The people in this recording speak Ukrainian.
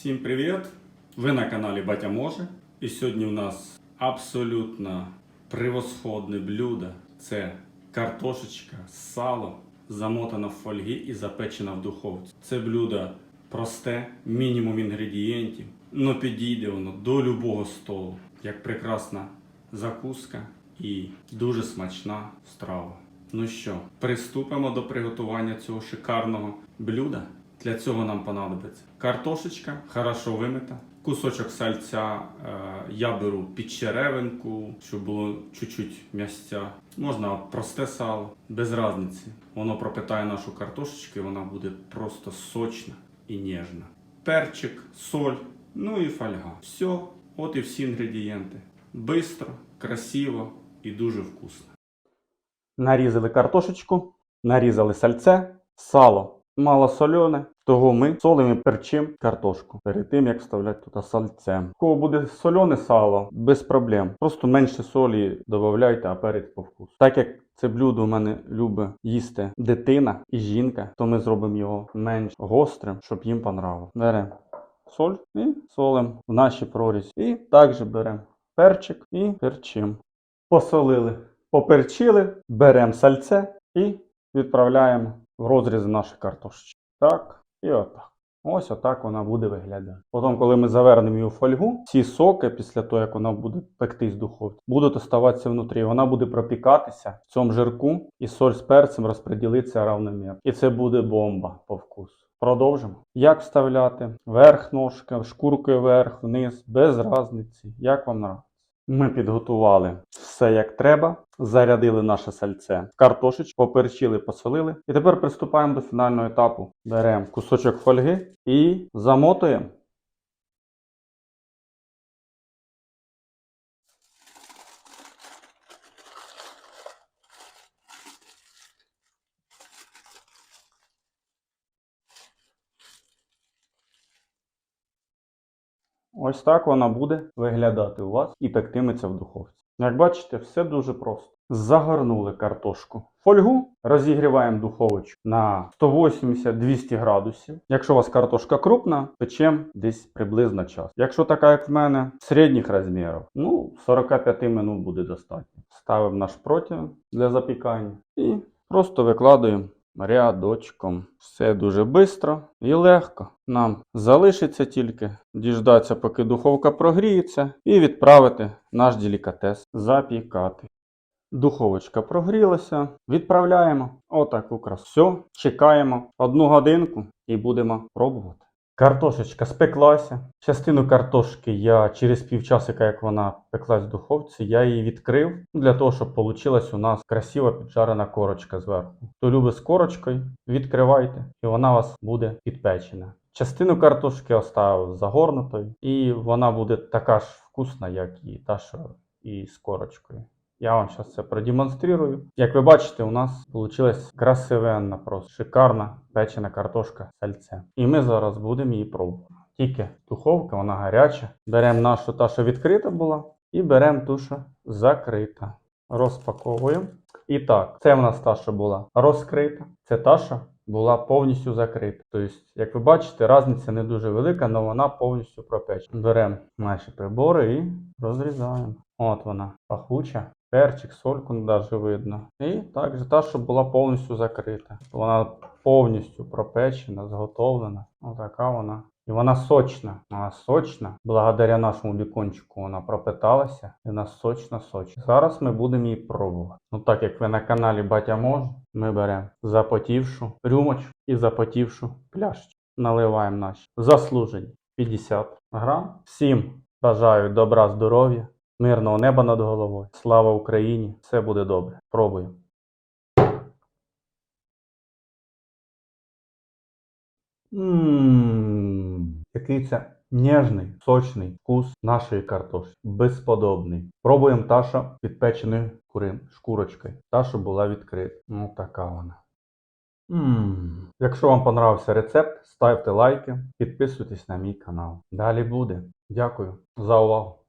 Всім привіт! Ви на каналі Батя Може. І сьогодні у нас абсолютно превосходне блюдо. Це картошечка з салом, замотана в фольгі і запечена в духовці. Це блюдо просте, мінімум інгредієнтів, але підійде воно до любого столу, як прекрасна закуска і дуже смачна страва. Ну що, приступимо до приготування цього шикарного блюда. Для цього нам понадобиться картошечка, хорошо вимита, кусочок сальця е, я беру під черевинку, щоб було чуть-чуть м'ясця. Можна просте сало, без різниці. Воно пропитає нашу картошечку, і вона буде просто сочна і ніжна. Перчик, соль, ну і фольга. Все, от і всі інгредієнти. Бистро, красиво і дуже вкусно. Нарізали картошечку, нарізали сальце, сало мало солене, того ми солимо і перчимо картошку перед тим, як вставляти туди сальце. У кого буде солене сало, без проблем. Просто менше солі додавайте, а перець по вкусу. Так як це блюдо у мене любить їсти дитина і жінка, то ми зробимо його менш гострим, щоб їм понравилось. Беремо соль і солимо в наші прорізі. І також беремо перчик і перчимо. Посолили, поперчили, беремо сальце і відправляємо в розріз наші картошечки. Так, і отак. Ось отак вона буде виглядати. Потім, коли ми завернемо її у фольгу, ці соки, після того, як вона буде пектись в духовці, будуть оставатися внутрі. Вона буде пропікатися в цьому жирку, і соль з перцем розподілиться равномірно. І це буде бомба по вкусу. Продовжимо. Як вставляти? Верх ножки, шкуркою вверх, вниз, без різниці. Як вам нравиться? Ми підготували все як треба, зарядили наше сальце, картошечку, поперчили, посолили. І тепер приступаємо до фінального етапу. Беремо кусочок фольги і замотуємо. Ось так вона буде виглядати у вас і пектиметься в духовці. Як бачите, все дуже просто. Загорнули картошку. Фольгу розігріваємо духовочку на 180-200 градусів. Якщо у вас картошка крупна, печемо десь приблизно час. Якщо така, як в мене, середніх розмірів, ну 45 минут буде достатньо. Ставимо наш противень для запікання і просто викладуємо рядочком. Все дуже швидко і легко. Нам залишиться тільки діждатися, поки духовка прогріється, і відправити наш делікатес запікати. Духовочка прогрілася, відправляємо отаку красу. Все, чекаємо одну годинку і будемо пробувати. Картошечка спеклася. Частину картошки я через півчасика, як вона пеклась в духовці, я її відкрив для того, щоб вийшла у нас красива піджарена корочка зверху. Хто любить з корочкою, відкривайте, і вона у вас буде підпечена. Частину картошки оставив загорнутою, і вона буде така ж вкусна, як і та, що і з корочкою. Я вам зараз це продемонструю. Як ви бачите, у нас вийшла красивенна, просто шикарна печена картошка з сальцем. І ми зараз будемо її пробувати. Тільки духовка, вона гаряча. Беремо нашу та, що відкрита була, і беремо ту, що закрита. Розпаковуємо. І так, це в нас та, що була розкрита. Це та, що була повністю закрита. Тобто, як ви бачите, різниця не дуже велика, але вона повністю пропечена. Беремо наші прибори і розрізаємо. От вона пахуча. Перчик, сольку навіть видно. І також та, що була повністю закрита. Вона повністю пропечена, зготовлена. Отака вона. І вона сочна. Вона сочна. Благодаря нашому бікончику вона пропиталася. І вона сочна сочна. Зараз ми будемо її пробувати. Ну так як ви на каналі Батя Може, ми беремо запотівшу рюмочку і запотівшу пляшечку. Наливаємо наші заслужені 50 грам. Всім бажаю добра, здоров'я. Мирного неба над головою. Слава Україні! Все буде добре. Пробуємо. Який це ніжний, сочний вкус нашої картошки. Безподобний. Пробуємо та, що підпеченою курим шкурочкою. Та, що була відкрита. Ну, така вона. Ммм. Якщо вам понравився рецепт, ставте лайки, підписуйтесь на мій канал. Далі буде. Дякую за увагу.